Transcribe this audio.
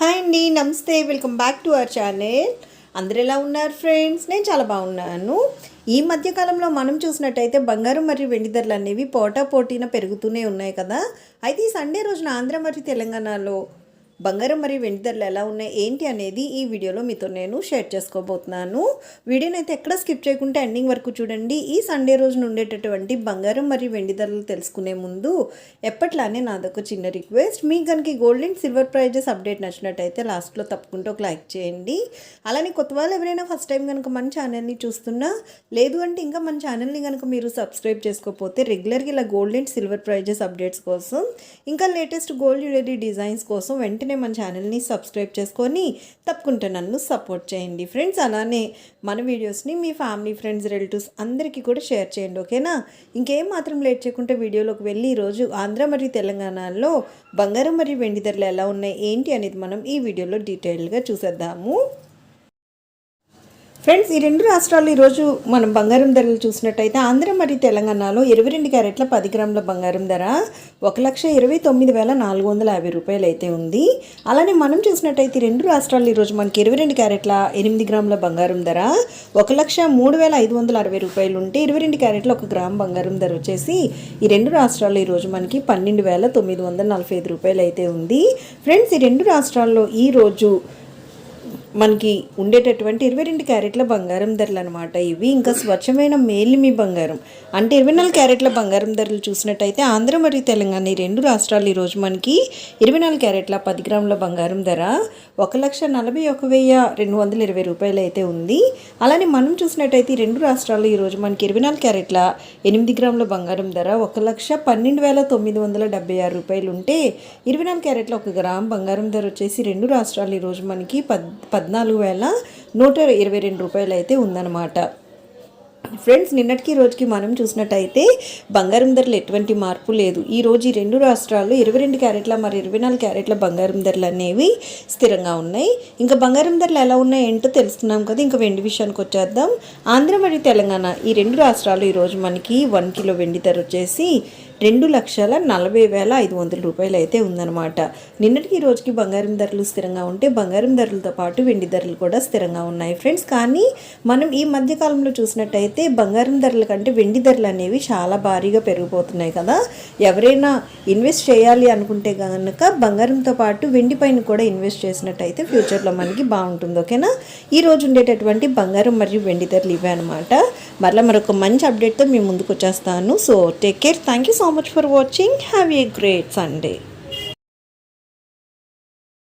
Hi అండి namaste welcome back to our channel. అందరు ఎలా ఉన్నారు ఫ్రెండ్స్? నేను చాలా బాగున్నాను. ఈ మధ్యకాలంలో మనం చూసినట్టయితే బంగారం మరియు వెండి ధరలు అనేవి పోటా పోటీన పెరుగుతూనే ఉన్నాయి కదా. అయితే ఈ సండే రోజున ఆంధ్ర మరియు తెలంగాణలో బంగారం మరియు వెండి ధరలు ఎలా ఉన్నాయి ఏంటి అనేది ఈ వీడియోలో మీతో నేను షేర్ చేసుకోబోతున్నాను. వీడియోని అయితే ఎక్కడ స్కిప్ చేయకుండా ఎండింగ్ వరకు చూడండి. ఈ సండే రోజున ఉండేటటువంటి బంగారం మరియు వెండి ధరలు తెలుసుకునే ముందు ఎప్పట్లానే నాదొక చిన్న రిక్వెస్ట్ మీకు కనుక gold and silver prices update నచ్చినట్టయితే లాస్ట్లో తప్పకుండా ఒక లైక్ చేయండి. అలానే కొత్త వాళ్ళు ఎవరైనా ఫస్ట్ టైం కనుక మన ఛానల్ని చూస్తున్నా లేదు అంటే ఇంకా మన ఛానల్ని కనుక మీరు సబ్స్క్రైబ్ చేసుకోకపోతే రెగ్యులర్గా ఇలా gold and silver prices updates కోసం ఇంకా లేటెస్ట్ గోల్డ్ జ్యువెలరీ డిజైన్స్ కోసం వెంటనే మన ఛానల్ని సబ్స్క్రైబ్ చేసుకొని తప్పకుండా నన్ను సపోర్ట్ చేయండి. ఫ్రెండ్స్ అలానే మన వీడియోస్ని మీ ఫ్యామిలీ ఫ్రెండ్స్ రిలేటివ్స్ అందరికీ కూడా షేర్ చేయండి ఓకేనా? ఇంకేం మాత్రం లేట్ చేయకుండా వీడియోలోకి వెళ్ళి ఈరోజు ఆంధ్ర మరియు తెలంగాణలో బంగారం మరియు వెండి ధరలు ఎలా ఉన్నాయి ఏంటి అనేది మనం ఈ వీడియోలో డీటెయిల్గా చూసేద్దాము. ఫ్రెండ్స్ ఈ రెండు రాష్ట్రాలు ఈరోజు మనం బంగారం ధరలు చూసినట్టయితే ఆంధ్ర మరియు తెలంగాణలో ఇరవై రెండు క్యారెట్ల పది గ్రాముల బంగారం ధర ఒక లక్ష ఇరవై తొమ్మిది వేల నాలుగు వందల యాభై రూపాయలు అయితే ఉంది. అలానే మనం చూసినట్టయితే రెండు రాష్ట్రాలు ఈరోజు మనకి ఇరవై రెండు క్యారెట్ల ఎనిమిది గ్రాముల బంగారం ధర ఒక లక్ష మూడు వేల ఐదు వందల అరవై రూపాయలు ఉంటే ఇరవై రెండు క్యారెట్ల ఒక గ్రామ్ బంగారం ధర వచ్చేసి ఈ రెండు రాష్ట్రాల్లో ఈరోజు మనకి పన్నెండు వేల తొమ్మిది వందల నలభై ఐదు రూపాయలు అయితే ఉంది. ఫ్రెండ్స్ ఈ రెండు రాష్ట్రాల్లో ఈరోజు మనకి ఉండేటటువంటి ఇరవై రెండు క్యారెట్ల బంగారం ధరలు అనమాట ఇవి. ఇంకా స్వచ్ఛమైన మేలిమి బంగారం. అంటే ఇరవై నాలుగు క్యారెట్ల బంగారం ధరలు చూసినట్టయితే ఆంధ్ర మరియు తెలంగాణ ఈ రెండు రాష్ట్రాలు ఈరోజు మనకి ఇరవై నాలుగు క్యారెట్ల పది గ్రాముల బంగారం ధర ఒక లక్ష నలభై ఒక వెయ్యి రెండు వందల ఇరవై రూపాయలు అయితే ఉంది. అలానే మనం చూసినట్టయితే ఈ రెండు రాష్ట్రాల్లో ఈరోజు మనకి ఇరవై నాలుగు క్యారెట్ల ఎనిమిది గ్రాముల బంగారం ధర ఒక లక్ష పన్నెండు వేల తొమ్మిది వందల డెబ్బై ఆరు రూపాయలు ఉంటే ఇరవై నాలుగు క్యారెట్ల ఒక గ్రామ్ బంగారం ధర వచ్చేసి రెండు రాష్ట్రాలు ఈరోజు మనకి పద్ పద్నాలుగు వేల నూట ఇరవై రెండు రూపాయలు అయితే ఉందన్నమాట. ఫ్రెండ్స్ నిన్నటికి రోజుకి మనం చూసినట్టయితే బంగారం ధరలు ఎటువంటి మార్పు లేదు. ఈ రోజు ఈ రెండు రాష్ట్రాల్లో ఇరవై రెండు క్యారెట్ల మరి ఇరవై నాలుగు క్యారెట్ల బంగారం ధరలు అనేవి స్థిరంగా ఉన్నాయి. ఇంకా బంగారం ధరలు ఎలా ఉన్నాయి ఏంటో తెలుసుకున్నాం కదా. ఇంకా వెండి విషయానికి వచ్చేద్దాం. ఆంధ్ర మరియు తెలంగాణ ఈ రెండు రాష్ట్రాలు ఈరోజు మనకి వన్ కిలో వెండి ధర వచ్చేసి రెండు లక్షల నలభై వేల ఐదు వందల రూపాయలు అయితే ఉందన్నమాట. నిన్నటికి ఈ రోజుకి బంగారం ధరలు స్థిరంగా ఉంటే బంగారం ధరలతో పాటు వెండి ధరలు కూడా స్థిరంగా ఉన్నాయి ఫ్రెండ్స్. కానీ మనం ఈ మధ్యకాలంలో చూసినట్టయితే బంగారం ధరల కంటే వెండి ధరలు అనేవి చాలా భారీగా పెరిగిపోతున్నాయి కదా. ఎవరైనా ఇన్వెస్ట్ చేయాలి అనుకుంటే కనుక బంగారంతో పాటు వెండి పైన కూడా ఇన్వెస్ట్ చేసినట్టయితే ఫ్యూచర్లో మనకి బాగుంటుంది ఓకేనా? ఈ రోజు ఉండేటటువంటి బంగారం మరియు వెండి ధరలు ఇవే అనమాట మరలా మరొక మంచి అప్డేట్తో మీ ముందుకు వచ్చేస్తాను. So take care. Thank you so so much for watching. Have a great Sunday.